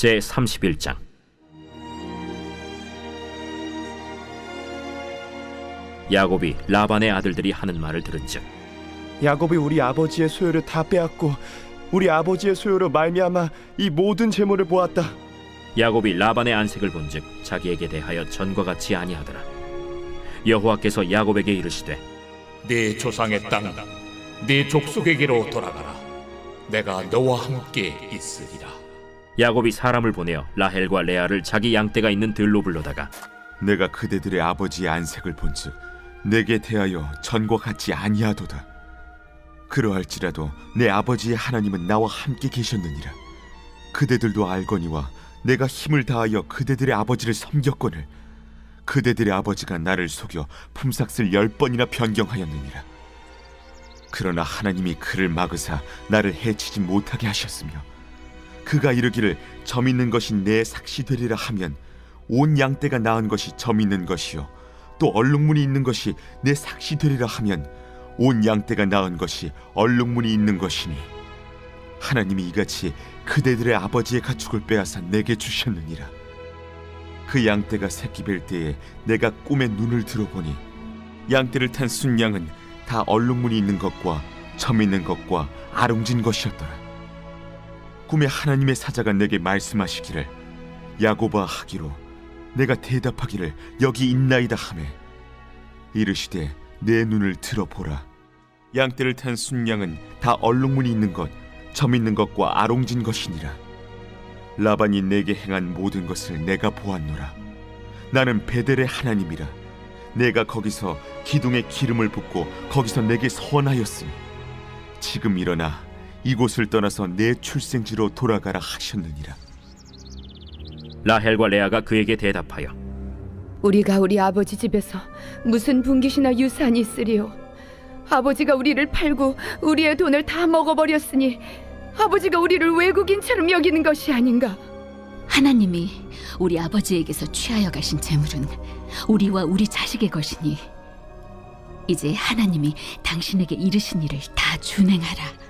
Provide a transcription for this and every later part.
제 31장 야곱이 라반의 아들들이 하는 말을 들은즉 야곱이 우리 아버지의 소유를 다 빼앗고 우리 아버지의 소유로 말미암아 이 모든 재물을 보았다. 야곱이 라반의 안색을 본즉 자기에게 대하여 전과 같이 아니하더라 여호와께서 야곱에게 이르시되 네 조상의 땅, 네 족속에게로 돌아가라. 내가 너와 함께 있으리라. 야곱이 사람을 보내어 라헬과 레아를 자기 양떼가 있는 들로 불러다가 내가 그대들의 아버지의 안색을 본즉 내게 대하여 전과 같지 아니하도다. 그러할지라도 내 아버지의 하나님은 나와 함께 계셨느니라. 그대들도 알거니와 내가 힘을 다하여 그대들의 아버지를 섬겼거늘 그대들의 아버지가 나를 속여 품삯을 열 번이나 변경하였느니라. 그러나 하나님이 그를 막으사 나를 해치지 못하게 하셨으며 그가 이르기를 점 있는 것이 내 삭시 되리라 하면 온 양떼가 낳은 것이 점 있는 것이요. 또 얼룩무늬 있는 것이 내 삭시 되리라 하면 온 양떼가 낳은 것이 얼룩무늬 있는 것이니 하나님이 이같이 그대들의 아버지의 가축을 빼앗아 내게 주셨느니라. 그 양떼가 새끼 뵐 때에 내가 꿈에 눈을 들어보니 양떼를 탄 순양은 다 얼룩무늬 있는 것과 점 있는 것과 아롱진 것이었더라 꿈에 하나님의 사자가 내게 말씀하시기를 야고바 하기로 내가 대답하기를 여기 있나이다 하매 이르시되 내 눈을 들어보라. 양떼를 탄 순양은 다 얼룩무늬 있는 것, 점 있는 것과 아롱진 것이니라. 라반이 내게 행한 모든 것을 내가 보았노라. 나는 베델의 하나님이라. 내가 거기서 기둥에 기름을 붓고 거기서 내게 선하였으니 지금 일어나 이곳을 떠나서 내 출생지로 돌아가라 하셨느니라 라헬과 레아가 그에게 대답하여 우리가 우리 아버지 집에서 무슨 분깃이나 유산이 있으리요? 아버지가 우리를 팔고 우리의 돈을 다 먹어버렸으니 아버지가 우리를 외국인처럼 여기는 것이 아닌가? 하나님이 우리 아버지에게서 취하여 가신 재물은 우리와 우리 자식의 것이니 이제 하나님이 당신에게 이르신 일을 다 준행하라.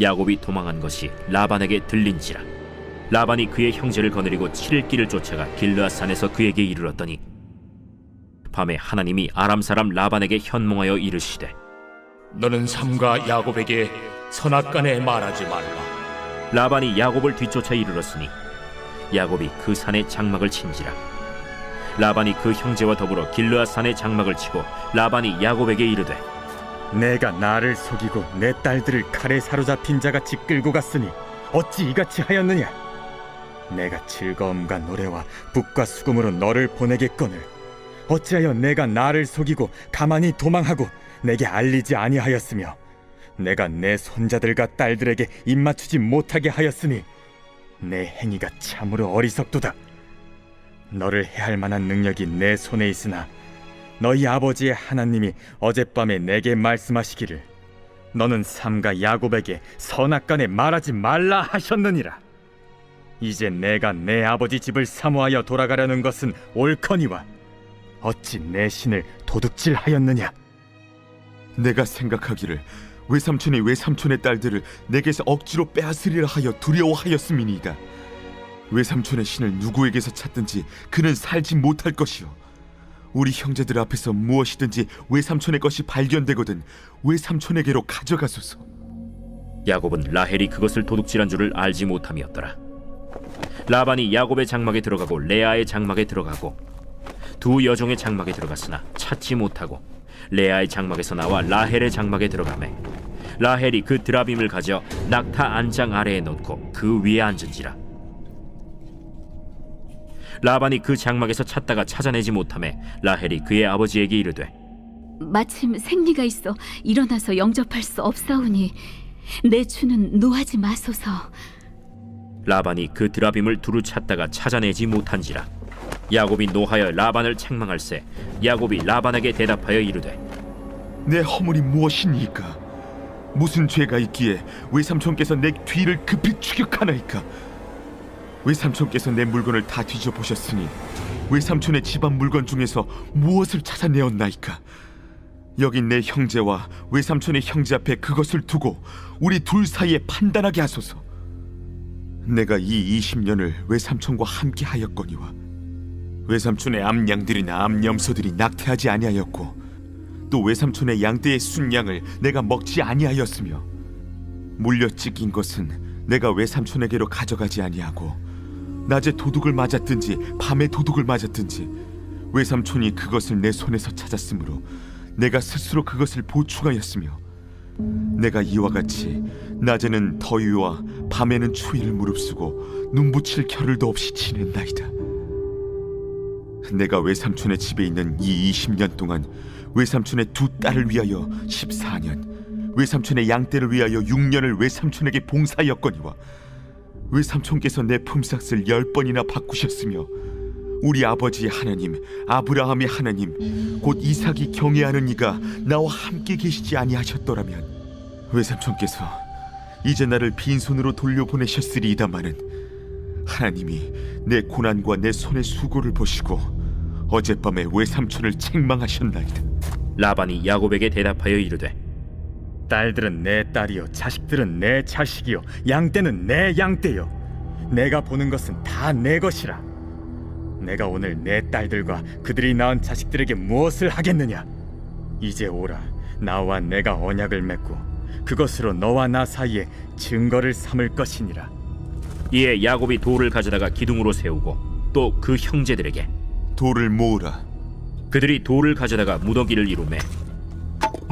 야곱이 도망한 것이 라반에게 들린지라 라반이 그의 형제를 거느리고 7일 길을 쫓아가 길르앗 산에서 그에게 이르렀더니 밤에 하나님이 아람 사람 라반에게 현몽하여 이르시되 너는 삼가 야곱에게 선악간에 말하지 말라. 라반이 야곱을 뒤쫓아 이르렀으니 야곱이 그 산에 장막을 친지라 라반이 그 형제와 더불어 길르앗 산에 장막을 치고 라반이 야곱에게 이르되 내가 나를 속이고 내 딸들을 칼에 사로잡힌 자같이 끌고 갔으니 어찌 이같이 하였느냐? 내가 즐거움과 노래와 북과 수금으로 너를 보내겠거늘 어찌하여 내가 나를 속이고 가만히 도망하고 내게 알리지 아니하였으며 내가 내 손자들과 딸들에게 입맞추지 못하게 하였으니 내 행위가 참으로 어리석도다. 너를 해할 만한 능력이 내 손에 있으나 너희 아버지의 하나님이 어젯밤에 내게 말씀하시기를 너는 삼가 야곱에게 선악간에 말하지 말라 하셨느니라. 이제 내가 내 아버지 집을 사모하여 돌아가려는 것은 옳거니와 어찌 내 신을 도둑질하였느냐? 내가 생각하기를 외삼촌이 외삼촌의 딸들을 내게서 억지로 빼앗으리라 하여 두려워하였음이니이다. 외삼촌의 신을 누구에게서 찾든지 그는 살지 못할 것이요. 우리 형제들 앞에서 무엇이든지 외삼촌의 것이 발견되거든 외삼촌에게로 가져가소서. 야곱은 라헬이 그것을 도둑질한 줄을 알지 못함이었더라. 라반이 야곱의 장막에 들어가고 레아의 장막에 들어가고 두 여종의 장막에 들어갔으나 찾지 못하고 레아의 장막에서 나와 라헬의 장막에 들어가매 라헬이 그 드라빔을 가져 낙타 안장 아래에 놓고 그 위에 앉은지라 라반이 그 장막에서 찾다가 찾아내지 못함에 라헬이 그의 아버지에게 이르되 마침 생리가 있어 일어나서 영접할 수 없사오니 내 주는 노하지 마소서. 라반이 그 드라빔을 두루 찾다가 찾아내지 못한지라 야곱이 노하여 라반을 책망할세 야곱이 라반에게 대답하여 이르되 내 허물이 무엇이니까? 무슨 죄가 있기에 외삼촌께서 내 뒤를 급히 추격하나이까? 외삼촌께서 내 물건을 다 뒤져 보셨으니 외삼촌의 집안 물건 중에서 무엇을 찾아내었나이까? 여기 내 형제와 외삼촌의 형제 앞에 그것을 두고 우리 둘 사이에 판단하게 하소서. 내가 이 20년을 외삼촌과 함께 하였거니와 외삼촌의 암양들이나 암염소들이 낙태하지 아니하였고 또 외삼촌의 양떼의 순양을 내가 먹지 아니하였으며 물려 찢긴 것은 내가 외삼촌에게로 가져가지 아니하고 낮에 도둑을 맞았든지 밤에 도둑을 맞았든지 외삼촌이 그것을 내 손에서 찾았으므로 내가 스스로 그것을 보충하였으며 내가 이와 같이 낮에는 더위와 밤에는 추위를 무릅쓰고 눈붙일 겨를도 없이 지낸나이다. 내가 외삼촌의 집에 있는 이 20년 동안 외삼촌의 두 딸을 위하여 14년, 외삼촌의 양떼를 위하여 6년을 외삼촌에게 봉사하였거니와 외삼촌께서 내 품삯을 열 번이나 바꾸셨으며 우리 아버지 하나님, 아브라함의 하나님, 곧 이삭이 경외하는 이가 나와 함께 계시지 아니하셨더라면 외삼촌께서 이제 나를 빈손으로 돌려보내셨으리이다마는 하나님이 내 고난과 내 손의 수고를 보시고 어젯밤에 외삼촌을 책망하셨나이다. 라반이 야곱에게 대답하여 이르되 딸들은 내 딸이요 자식들은 내 자식이요 양떼는 내 양떼요. 내가 보는 것은 다 내 것이라. 내가 오늘 내 딸들과 그들이 낳은 자식들에게 무엇을 하겠느냐? 이제 오라 나와 내가 언약을 맺고 그것으로 너와 나 사이에 증거를 삼을 것이니라. 이에 야곱이 돌을 가져다가 기둥으로 세우고 또 그 형제들에게 돌을 모으라. 그들이 돌을 가져다가 무더기를 이루매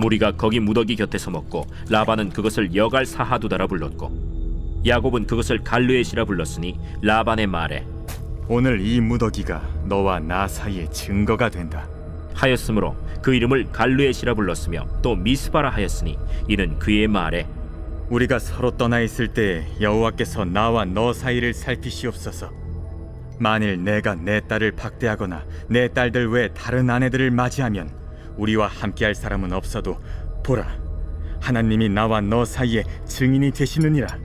무리가 거기 무더기 곁에서 먹고 라반은 그것을 여갈 사하두다라 불렀고 야곱은 그것을 갈르엣이라 불렀으니 라반의 말에 오늘 이 무더기가 너와 나 사이에 증거가 된다 하였으므로 그 이름을 갈르엣이라 불렀으며 또 미스바라 하였으니 이는 그의 말에 우리가 서로 떠나 있을 때 여호와께서 나와 너 사이를 살피시옵소서. 만일 내가 내 딸을 박대하거나 내 딸들 외 다른 아내들을 맞이하면 우리와 함께할 사람은 없어도 보라 하나님이 나와 너 사이에 증인이 되시느니라.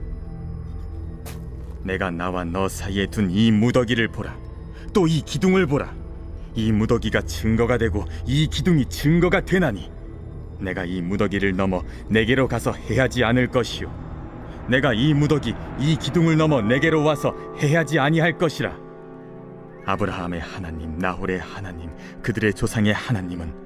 내가 나와 너 사이에 둔 이 무더기를 보라. 또 이 기둥을 보라. 이 무더기가 증거가 되고 이 기둥이 증거가 되나니 내가 이 무더기를 넘어 내게로 가서 해하지 않을 것이요 내가 이 무더기 이 기둥을 넘어 내게로 와서 해하지 아니할 것이라 아브라함의 하나님 나홀의 하나님 그들의 조상의 하나님은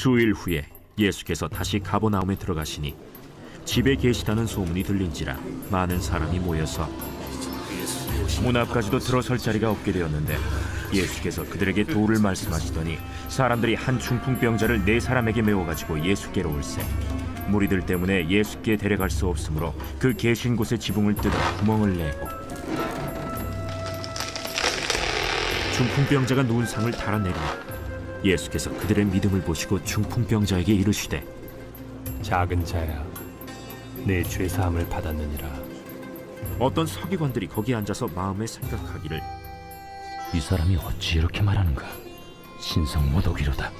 수일 후에 예수께서 다시 가버나움에 들어가시니 집에 계시다는 소문이 들린지라 많은 사람이 모여서 문 앞까지도 들어설 자리가 없게 되었는데 예수께서 그들에게 도를 말씀하시더니 사람들이 한 중풍병자를 네 사람에게 메워 가지고 예수께로 올세. 무리들 때문에 예수께 데려갈 수 없으므로 그 계신 곳에 지붕을 뜯어 구멍을 내고 중풍병자가 누운 상을 달아내리니 예수께서 그들의 믿음을 보시고 중풍병자에게 이르시되 작은 자야, 내 죄 사함을 받았느니라. 어떤 서기관들이 거기 앉아서 마음에 생각하기를 이 사람이 어찌 이렇게 말하는가? 신성 모독이로다.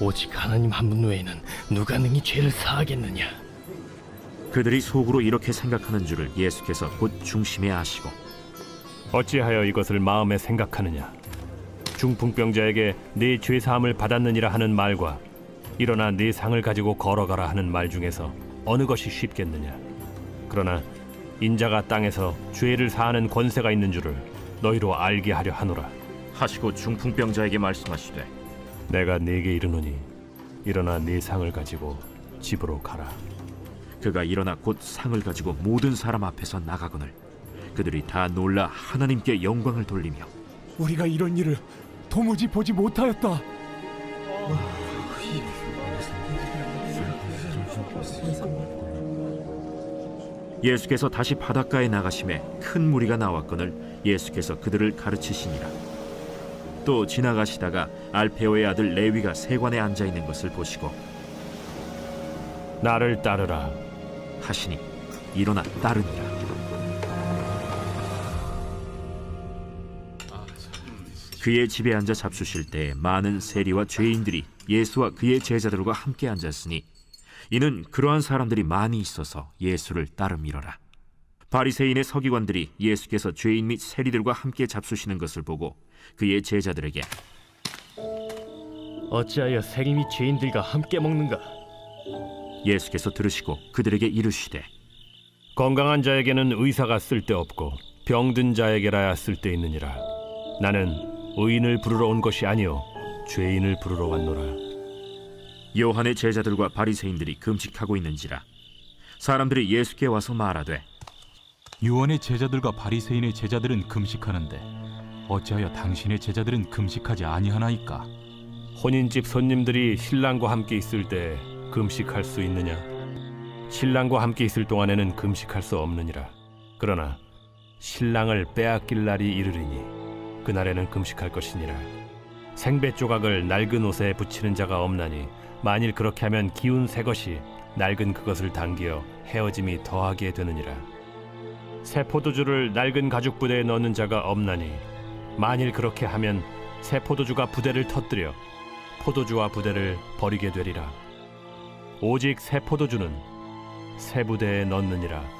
오직 하나님 한 분 외에는 누가 능히 죄를 사하겠느냐? 그들이 속으로 이렇게 생각하는 줄을 예수께서 곧 중심에 아시고 어찌하여 이것을 마음에 생각하느냐? 중풍병자에게 네죄 사함을 받았느니라 하는 말과 일어나 네 상을 가지고 걸어가라 하는 말 중에서 어느 것이 쉽겠느냐? 그러나 인자가 땅에서 죄를 사하는 권세가 있는 줄을 너희로 알게 하려 하노라. 하시고 중풍병자에게 말씀하시되 내가 네게 이르노니 일어나 네 상을 가지고 집으로 가라. 그가 일어나 곧 상을 가지고 모든 사람 앞에서 나가거늘 그들이 다 놀라 하나님께 영광을 돌리며 우리가 이런 일을 도무지 보지 못하였다. 예수께서 다시 바닷가에 나가심에 큰 무리가 나왔거늘 예수께서 그들을 가르치시니라. 또 지나가시다가 알페오의 아들 레위가 세관에 앉아 있는 것을 보시고 나를 따르라. 하시니 일어나 따르니라. 그의 집에 앉아 잡수실 때 많은 세리와 죄인들이 예수와 그의 제자들과 함께 앉았으니 이는 그러한 사람들이 많이 있어서 예수를 따름이러라. 바리새인의 서기관들이 예수께서 죄인 및 세리들과 함께 잡수시는 것을 보고 그의 제자들에게 어찌하여 세리 및 죄인들과 함께 먹는가? 예수께서 들으시고 그들에게 이르시되 건강한 자에게는 의사가 쓸데없고 병든 자에게라야 쓸데있느니라. 나는 의인을 부르러 온 것이 아니요 죄인을 부르러 왔노라. 요한의 제자들과 바리새인들이 금식하고 있는지라 사람들이 예수께 와서 말하되 요한의 제자들과 바리새인의 제자들은 금식하는데 어찌하여 당신의 제자들은 금식하지 아니하나이까? 혼인집 손님들이 신랑과 함께 있을 때 금식할 수 있느냐? 신랑과 함께 있을 동안에는 금식할 수 없느니라. 그러나 신랑을 빼앗길 날이 이르리니 그날에는 금식할 것이니라. 생배 조각을 낡은 옷에 붙이는 자가 없나니 만일 그렇게 하면 기운 새 것이 낡은 그것을 당기어 헤어짐이 더하게 되느니라. 새 포도주를 낡은 가죽 부대에 넣는 자가 없나니 만일 그렇게 하면 새 포도주가 부대를 터뜨려 포도주와 부대를 버리게 되리라. 오직 새 포도주는 새 부대에 넣느니라.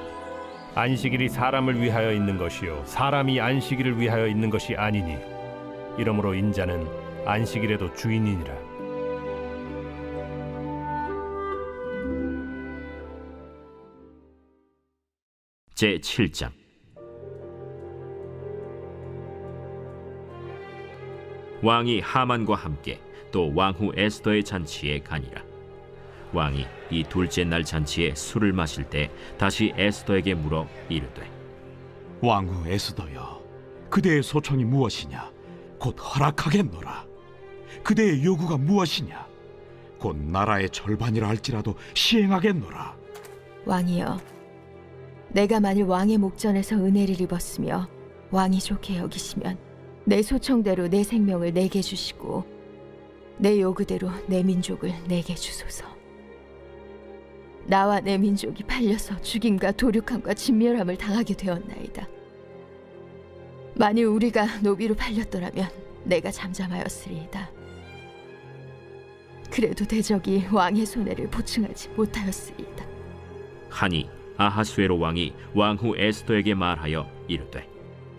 안식일이 사람을 위하여 있는 것이요 사람이 안식일을 위하여 있는 것이 아니니. 이러므로 인자는 안식일에도 주인이니라. 제 7장. 왕이 하만과 함께 또 왕후 에스더의 잔치에 가니라 왕이 이 둘째 날 잔치에 술을 마실 때 다시 에스더에게 물어 이르되 왕후 에스더여, 그대의 소청이 무엇이냐? 곧 허락하겠노라. 그대의 요구가 무엇이냐? 곧 나라의 절반이라 할지라도 시행하겠노라. 왕이여, 내가 만일 왕의 목전에서 은혜를 입었으며 왕이 좋게 여기시면 내 소청대로 내 생명을 내게 주시고 내 요구대로 내 민족을 내게 주소서. 나와 내 민족이 팔려서 죽임과 도륙함과 진멸함을 당하게 되었나이다. 만일 우리가 노비로 팔렸더라면 내가 잠잠하였으리이다. 그래도 대적이 왕의 손해를 보충하지 못하였으리이다. 하니 아하수에로 왕이 왕후 에스더에게 말하여 이르되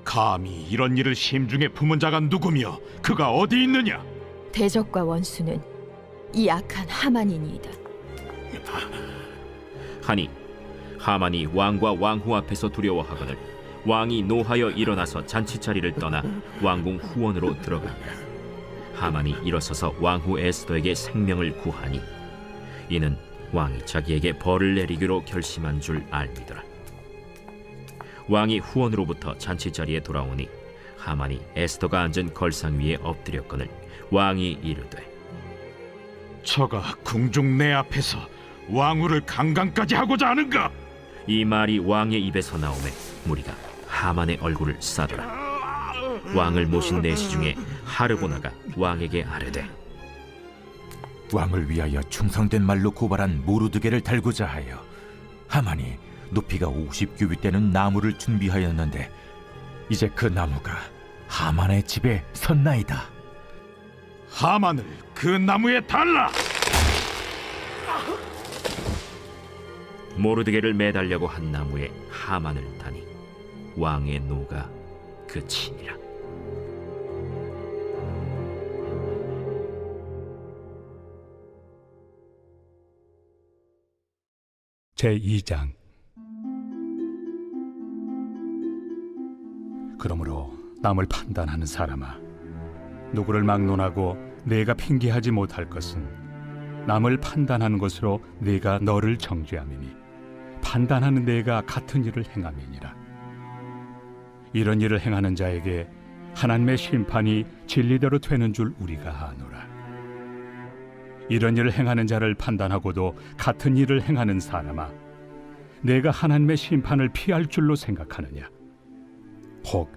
감히 이런 일을 심중에 품은 자가 누구며 그가 어디 있느냐? 대적과 원수는 이 악한 하만이니이다. 하니 하만이 왕과 왕후 앞에서 두려워하거늘 왕이 노하여 일어나서 잔치 자리를 떠나 왕궁 후원으로 들어가니라 하만이 일어서서 왕후 에스더에게 생명을 구하니 이는 왕이 자기에게 벌을 내리기로 결심한 줄 알미더라. 왕이 후원으로부터 잔치 자리에 돌아오니 하만이 에스더가 앉은 걸상 위에 엎드렸거늘 왕이 이르되 저가 궁중 내 앞에서 왕후를 강간까지 하고자 하는가? 이 말이 왕의 입에서 나오매 무리가 하만의 얼굴을 싸더라 왕을 모신 내시 중에 하르보나가 왕에게 아뢰되 왕을 위하여 충성된 말로 고발한 모르드게를 달고자 하여 하만이 높이가 50규빗 되는 나무를 준비하였는데 이제 그 나무가 하만의 집에 섰나이다. 하만을 그 나무에 달라. 모르드게를 매달려고 한 나무에 하만을 다니 왕의 노가 끝이니라. 제2장 그러므로 남을 판단하는 사람아 누구를 막론하고 내가 핑계하지 못할 것은 남을 판단하는 것으로 내가 너를 정죄함이니 판단하는 내가 같은 일을 행함이니라. 이런 일을 행하는 자에게 하나님의 심판이 진리대로 되는 줄 우리가 아노라. 이런 일을 행하는 자를 판단하고도 같은 일을 행하는 사람아 내가 하나님의 심판을 피할 줄로 생각하느냐? 혹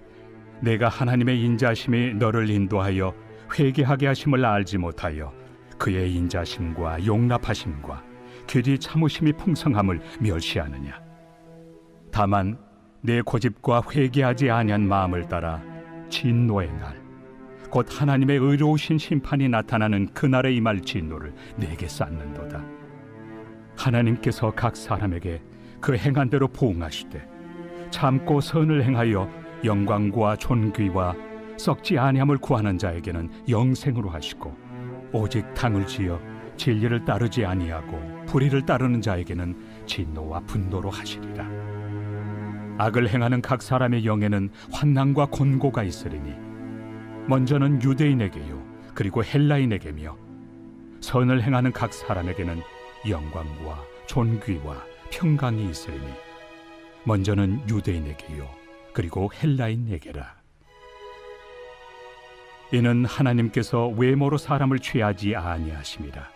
내가 하나님의 인자심이 너를 인도하여 회개하게 하심을 알지 못하여 그의 인자심과 용납하심과 길이 참으심이 풍성함을 멸시하느냐 다만 내 고집과 회개하지 아니한 마음을 따라 진노의 날 곧 하나님의 의로우신 심판이 나타나는 그날에 임할 진노를 내게 쌓는도다. 하나님께서 각 사람에게 그 행한 대로 보응하시되 참고 선을 행하여 영광과 존귀와 썩지 아니함을 구하는 자에게는 영생으로 하시고 오직 당을 지어 진리를 따르지 아니하고 불의를 따르는 자에게는 진노와 분노로 하시리라. 악을 행하는 각 사람의 영에는 환난과 곤고가 있으리니 먼저는 유대인에게요 그리고 헬라인에게며 선을 행하는 각 사람에게는 영광과 존귀와 평강이 있으리니 먼저는 유대인에게요 그리고 헬라인에게라 이는 하나님께서 외모로 사람을 취하지 아니하심이라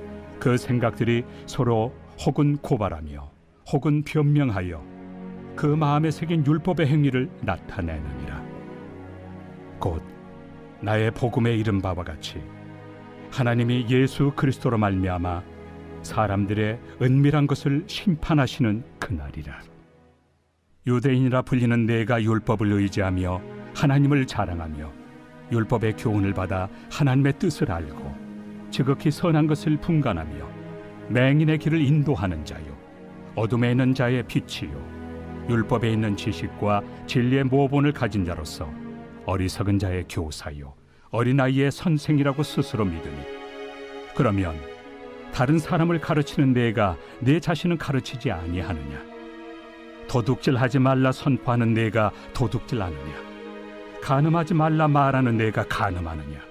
그 생각들이 서로 혹은 고발하며 혹은 변명하여 그 마음에 새긴 율법의 행위를 나타내느니라. 곧 나의 복음에 이른 바와 같이 하나님이 예수 그리스도로 말미암아 사람들의 은밀한 것을 심판하시는 그날이라. 유대인이라 불리는 내가 율법을 의지하며 하나님을 자랑하며 율법의 교훈을 받아 하나님의 뜻을 알고 지극히 선한 것을 분간하며 맹인의 길을 인도하는 자요 어둠에 있는 자의 빛이요 율법에 있는 지식과 진리의 모본을 가진 자로서 어리석은 자의 교사요 어린아이의 선생이라고 스스로 믿으니 그러면 다른 사람을 가르치는 내가 내 자신은 가르치지 아니하느냐? 도둑질하지 말라 선포하는 내가 도둑질하느냐? 간음하지 말라 말하는 내가 간음하느냐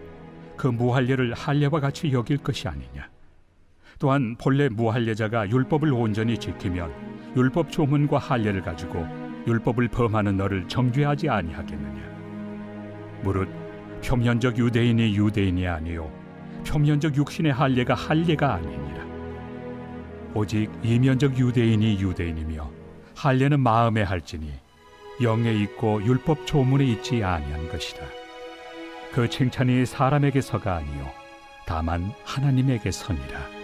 그 무할례를 할례와 같이 여길 것이 아니냐. 또한 본래 무할례자가 율법을 온전히 지키면 율법 조문과 할례를 가지고 율법을 범하는 너를 정죄하지 아니하겠느냐. 무릇 표면적 유대인이 유대인이 아니요 표면적 육신의 할례가 할례가 아니니라 오직 이면적 유대인이 유대인이며 할례는 마음에 할지니 영에 있고 율법 조문에 있지 아니한 것이라 그 칭찬이 사람에게서가 아니요 다만 하나님에게서니라